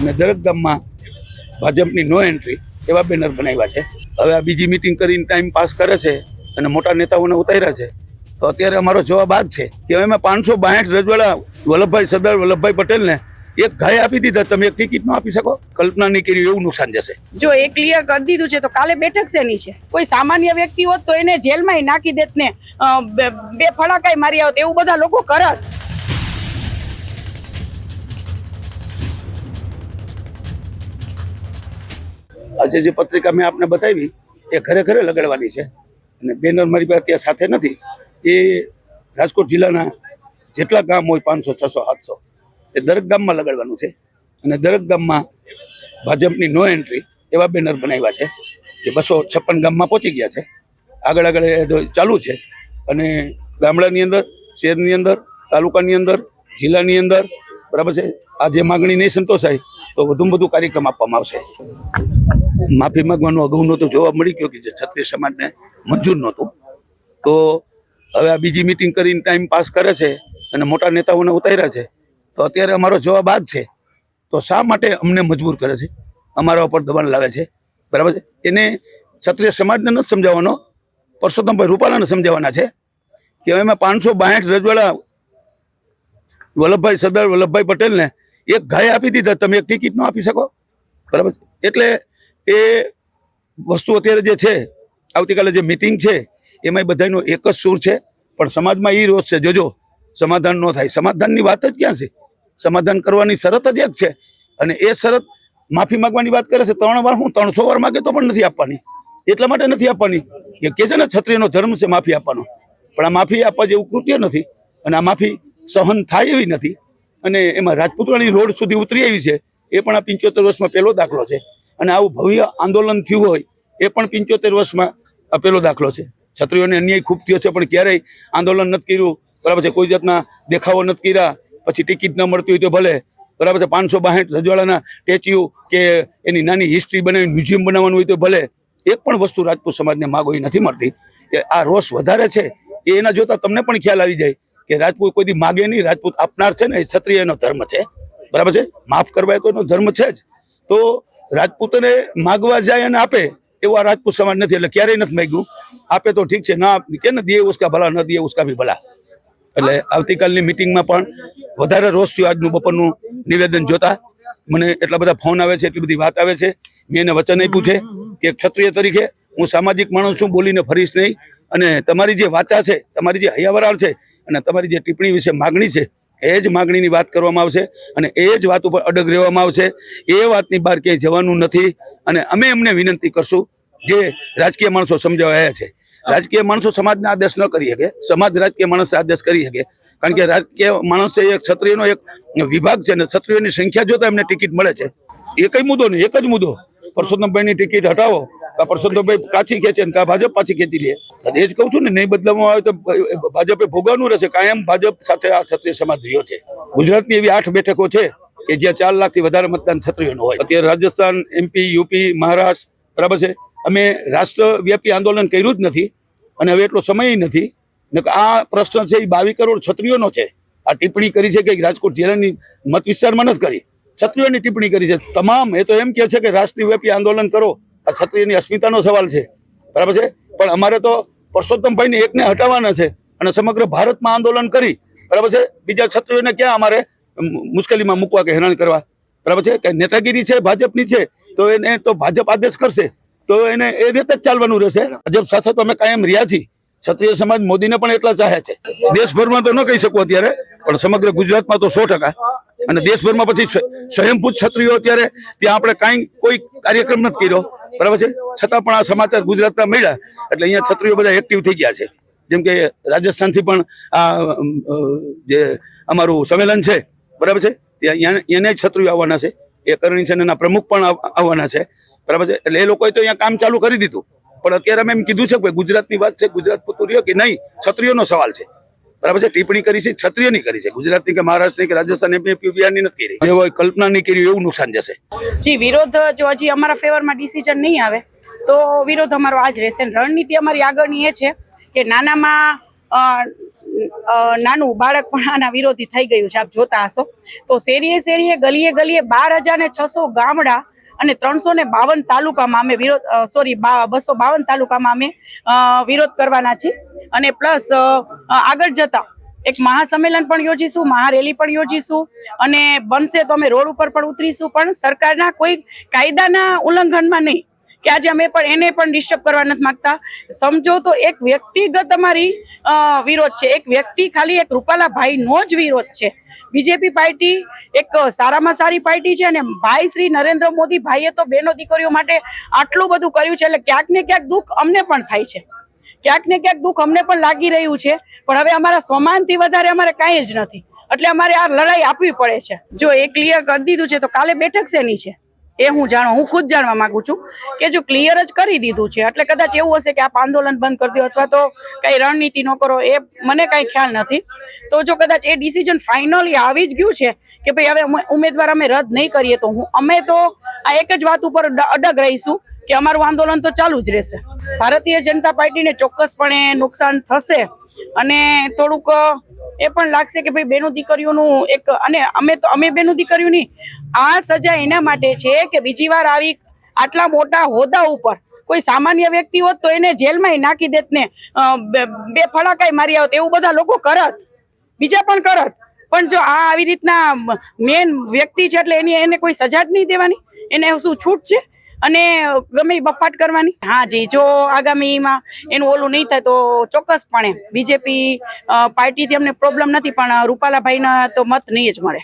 અને દરેક ગામમાં ભાજપની નો એન્ટ્રી એવા બેનર બનાવ્યા છે. હવે આ બીજી મિટિંગ કરીને ટાઈમ પાસ કરે છે અને મોટા નેતાઓને ઉતાર્યા છે. તો અત્યારે અમારો જવાબ આ જ છે કે અમે પાંચસો બાસઠ રજવાડા વલ્લભભાઈ સરદાર વલ્લભભાઈ પટેલને એક ગાય આપી દીધા. તમે એક ટિકિટ ન આપી શકો? કલ્પના નહીં કરી એવું નુકસાન જશે. જો એ ક્લિયર કરી દીધું છે તો કાલે બેઠક શેની છે? કોઈ સામાન્ય વ્યક્તિ હોત તો એને જેલમાં નાખી દેત ને બે- ફડાકાઈ મારી આવત. એવું બધા લોકો કરત આજે જે પત્રિકા મેં આપને બતાવી, એ ઘરે ઘરે લગાડવાની છે. અને બેનર મારી પાસે ત્યાં સાથે નથી. એ રાજકોટ જિલ્લાના જેટલા ગામ હોય પાંચસો, છસો, સાતસો, એ દરેક ગામમાં લગાડવાનું છે. અને દરેક ગામમાં ભાજપની નો એન્ટ્રી એવા બેનર બનાવ્યા છે, જે બસો છપ્પન ગામમાં પહોંચી ગયા છે. આગળ આગળ એ ચાલુ છે. અને ગામડાની અંદર, શહેરની અંદર, તાલુકાની અંદર, જિલ્લાની અંદર, બરાબર છે. આ જે માગણી નહીં સંતોષાય, તો વધુમાં વધુ કાર્યક્રમ આપવામાં આવશે. માફી માંગવાનું અગાઉ તો જોવા મળી ગયો કે જે ક્ષત્રિય સમાજને મંજૂર નહોતું. તો હવે આ બીજી મિટિંગ કરીને ટાઈમ પાસ કરે છે અને મોટા નેતાઓને ઉતાર્યા છે. તો અત્યારે અમારો જવાબ આ છે. તો શા માટે અમને મજબૂર કરે છે? અમારા ઉપર દબાણ લાવે છે. બરાબર છે? એને ક્ષત્રિય સમાજને નથી સમજાવવાનો. પરસોત્તમભાઈ રૂપાલાને સમજાવવાના છે કે અમે પાંચસો બાસઠ રજવાડા વલ્લભભાઈ સરદાર વલ્લભભાઈ પટેલને એક ગાય આપી દીધા, તમે એક ટિકિટ ન આપી શકો. બરાબર? એટલે એ વસ્તુ અત્યારે જે છે, આવતીકાલે જે મિટિંગ છે એમાં બધાનો એક જ સૂર છે. પણ સમાજમાં એ રોષ છે. જોજો, સમાધાન ન થાય. સમાધાનની વાત જ ક્યાં છે? સમાધાન કરવાની શરત જ એક છે. અને એ શરત માફી માગવાની વાત કરે છે, ત્રણ વાર હું ત્રણસો વાર માગે તો પણ નથી આપવાની. એટલા માટે નથી આપવાની. એ કે છે ને, ક્ષત્રિયનો ધર્મ છે, માફી આપવાનો. પણ આ માફી આપવા જેવું કૃત્ય નથી. અને આ માફી સહન થાય એવી નથી. અને એમાં રાજપૂતવાણી રોડ સુધી ઉતરી આવી છે. એ પણ આ પંચોતેર વર્ષમાં પહેલો દાખલો છે. અને આવું ભવ્ય આંદોલન થયું હોય, એ પણ પંચોતેર વર્ષમાં આપેલો દાખલો છે. છત્રીઓને અન્યાય ખૂબ થયો છે, પણ ક્યારેય આંદોલન નથી કર્યું. બરાબર છે, કોઈ જાતના દેખાવો નથી કર્યા. પછી ટિકિટ ન મળતી હોય તો ભલે. બરાબર છે, પાંચસો બાસઠ રજવાડાના સ્ટેચ્યુ કે એની નાની હિસ્ટ્રી બનાવી મ્યુઝિયમ બનાવવાનું હોય તો ભલે. એક પણ વસ્તુ રાજપૂત સમાજને માગો નથી મળતી. કે આ રોષ વધારે છે, એ એના જોતા તમને પણ ખ્યાલ આવી જાય કે રાજપૂત કોઈ દી માગે નહીં. રાજપૂત આપનાર છે ને, એ ક્ષત્રિય એનો ધર્મ છે. બરાબર છે, માફ કરવા એનો ધર્મ છે જ. તો રાજપૂતને માગવા જાય અને આપે, એવું આ રાજપૂત સમાજ નથી. એટલે ક્યારેય નથી માગ્યું. આપે તો ઠીક છે, ના કે ન દે ઉસકા ભલા, ન દે ઉસકા ભી ભલા. એટલે આવતીકાલની મિટિંગમાં પણ વધારે રોષ થયો આજનું બપોરનું નિવેદન જોતા. મને એટલા બધા ફોન આવે છે, એટલી બધી વાત આવે છે. મેં એને વચન આપ્યું છે કે એક ક્ષત્રિય તરીકે હું સામાજિક માણસ છું, બોલીને ફરીશ નહીં. અને તમારી જે વાચા છે, તમારી જે હૈયાવરાળ છે અને તમારી જે ટિપ્પણી વિશે માગણી છે એ જ માગણીની વાત કરવામાં આવશે અને એ જ વાત ઉપર અડગ રહેવામાં આવશે. એ વાતની બહાર ક્યાંય જવાનું નથી અને અમે એમને વિનંતી કરશું જે રાજકીય માણસો સમજાવવા આવ્યા છે. રાજકીય માણસો સમાજને આદેશ ન કરી શકે. સમાજ રાજકીય માણસને આદેશ કરી શકે. કારણ કે રાજકીય માણસ છે એ ક્ષત્રિયનો એક વિભાગ છે અને ક્ષત્રિયોની સંખ્યા જોતા એમને ટિકિટ મળે છે. એ કઈ મુદ્દો નહીં. એક જ મુદ્દો. પરસોત્તમભાઈની ટિકિટ હટાવો. કા પરસોત્તમભાઈ કાચી ખેંચે ને કા ભાજપ પાછી ખેંચી લે. એ જ કહું છું ને, નહીં બદલામાં આવે તો ભાજપે ભોગવવાનું રહેશે. કાયમ ભાજપ સાથે આ ક્ષત્રિય સમાજ રહ્યો છે. ગુજરાતની એવી આઠ બેઠકો છે કે જ્યાં ચાર લાખથી વધારે મતદાન ક્ષત્રિયોનું હોય. અત્યારે રાજસ્થાન એમપી યુપી મહારાષ્ટ્ર, બરાબર છે? અમે રાષ્ટ્રવ્યાપી આંદોલન કર્યું જ નથી અને હવે એટલો સમય નથી. આ પ્રશ્ન છે એ બાવીસ કરોડ ક્ષત્રિયોનો છે. આ ટિપ્પણી કરી છે કે રાજકોટ જિલ્લાની મત વિસ્તારમાં નથી કરી. ક્ષત્રિયોની ટિપ્પણી કરી છે. તમામ, એ તો એમ કહે છે કે રાષ્ટ્રવ્યાપી આંદોલન કરો. આ ક્ષત્રિયની અસ્મિતાનો સવાલ છે. બરાબર છે? પણ અમારે તો પરસોત્તમભાઈને એકને હટાવવાના છે અને સમગ્ર ભારતમાં આંદોલન કરી. બરાબર છે? બીજા ક્ષત્રિયોને ક્યાં અમારે મુશ્કેલીમાં મૂકવા કે હેરાન કરવા? બરાબર છે? કે નેતાગીરી છે, ભાજપની છે, તો એને તો ભાજપ આદેશ કરશે. તો એને એ રીતે જ ચાલવાનું રહેશે. ભાજપ સાથે તો અમે કાયમ રહ્યા છીએ. ક્ષત્રિય સમાજ મોદીને પણ એટલા ચાહે છે. દેશભરમાં તો ન કહી શકું અત્યારે, પણ સમગ્ર ગુજરાતમાં તો સો ટકા. અને દેશભરમાં પછી સ્વયંભૂત ક્ષત્રિયો અત્યારે ત્યાં આપણે કાંઈ કોઈ કાર્યક્રમ નથી કર્યો. બરાબર છે? છતાં પણ આ સમાચાર ગુજરાતના મળ્યા. એટલે અહીંયા છત્રીઓ બધા એક્ટિવ થઈ ગયા છે. જેમ કે રાજસ્થાનથી પણ આ જે અમારું સંમેલન છે બરાબર છે? એને છત્રીઓ આવવાના છે. એ કરણી સેનાના પ્રમુખ પણ આવવાના છે. બરાબર છે? એટલે એ લોકોએ તો અહીંયા કામ ચાલુ કરી દીધું. પણ અત્યારે અમે એમ કીધું છે કે ગુજરાતની વાત છે ગુજરાત પૂરતું રહ્યો કે નહીં? છત્રીઓનો સવાલ છે. બરાબર છે? ટિપ્પણી કરી છે, ક્ષત્રિયની કરી છે. ગુજરાતની કે મહારાષ્ટ્રની કે રાજસ્થાન એમપી બિહારની નથી કરી. જે હોય કલ્પના નહીં કરી એવું નુકસાન જશે. જી, વિરોધ જો હજી અમારા ફેવરમાં ડિસિઝન નહીં આવે, તો વિરોધ અમારો આજ રહેશે. રણનીતિ અમારી આગળની એ છે કે નાનામાં નાનું બાળક પણ આના વિરોધી થઈ ગયું છે. આપ જોતા હશો. તો શેરીએ શેરીએ, ગલીએ ગલીએ બાર હજાર ને છસો ગામડા અને ત્રણસો ને બાવન તાલુકામાં અમે વિરોધ સોરી બસો બાવન તાલુકામાં અમે વિરોધ કરવાના છીએ. અને પ્લસ આગળ જતા એક મહાસંમેલન પણ યોજીશું, મહારેલી પણ યોજીશું અને બનશે તો અમે રોડ ઉપર પણ ઉતરીશું. પણ સરકારના કોઈ કાયદાના ઉલ્લંઘનમાં નહીં. કે આજે અમે પણ એને પણ ડિસ્ટર્બ કરવા નથી માંગતા. સમજો તો એક વ્યક્તિગત અમારી વિરોધ છે. એક વ્યક્તિ ખાલી એક રૂપાલા ભાઈનો જ વિરોધ છે. બીજેપી પાર્ટી એક સારામાં સારી પાર્ટી છે અને ભાઈ શ્રી નરેન્દ્ર મોદી ભાઈએ તો બહેનો દીકરીઓ માટે આટલું બધું કર્યું છે એટલે ક્યાંક ને ક્યાંક દુઃખ અમને પણ થાય છે. ક્યાંક ને ક્યાંક દુઃખ અમને પણ લાગી રહ્યું છે. પણ હવે અમારા સોમાનથી વધારે અમારે કાંઈ જ નથી. એટલે અમારે આ લડાઈ આપવી પડે છે. જો એ ક્લિયર કરી દીધું છે તો કાલે બેઠક શેની છે? એ હું જાણું, હું ખુદ જાણવા માંગુ છું કે જો ક્લિયર જ કરી દીધું છે, એટલે કદાચ એવું હશે કે આપ આંદોલન બંધ કરી દો અથવા તો કઈ રણનીતિ ન કરો, એ મને કાંઈ ખ્યાલ નથી. તો જો કદાચ એ ડિસિઝન ફાઇનલી આવી જ ગયું છે કે ભાઈ હવે ઉમેદવાર અમે રદ નહીં કરીએ, તો હું, અમે તો આ એક જ વાત ઉપર અડગ રહીશું કે અમારું આંદોલન તો ચાલુ જ રહેશે. ભારતીય જનતા પાર્ટીને ચોક્કસપણે નુકસાન થશે અને થોડુંક એ પણ લાગશે કે ભાઈ બેનું દીકરીઓનું એક અને અમે તો અમે બેનું દીકરીઓની આ સજા એના માટે છે કે બીજી વાર આવી આટલા મોટા હોદ્દા ઉપર કોઈ સામાન્ય વ્યક્તિ હોત તો એને જેલમાં નાખી દેત ને બે ફળાકાઈ મારી આવત. એવું બધા લોકો કરત. બીજા પણ કરત. પણ જો આ આવી રીતના મેન વ્યક્તિ છે એટલે એની એને કોઈ સજા જ નહીં દેવાની? એને શું છૂટ છે? અને ગમે બફાટ કરવાની? હા જી, જો આગામીમાં એનું ઓલું નહીં થાય તો ચોક્કસપણે બીજેપી પાર્ટીથી અમને પ્રોબ્લેમ નથી, પણ રૂપાલાભાઈના તો મત નહીં જ મળે.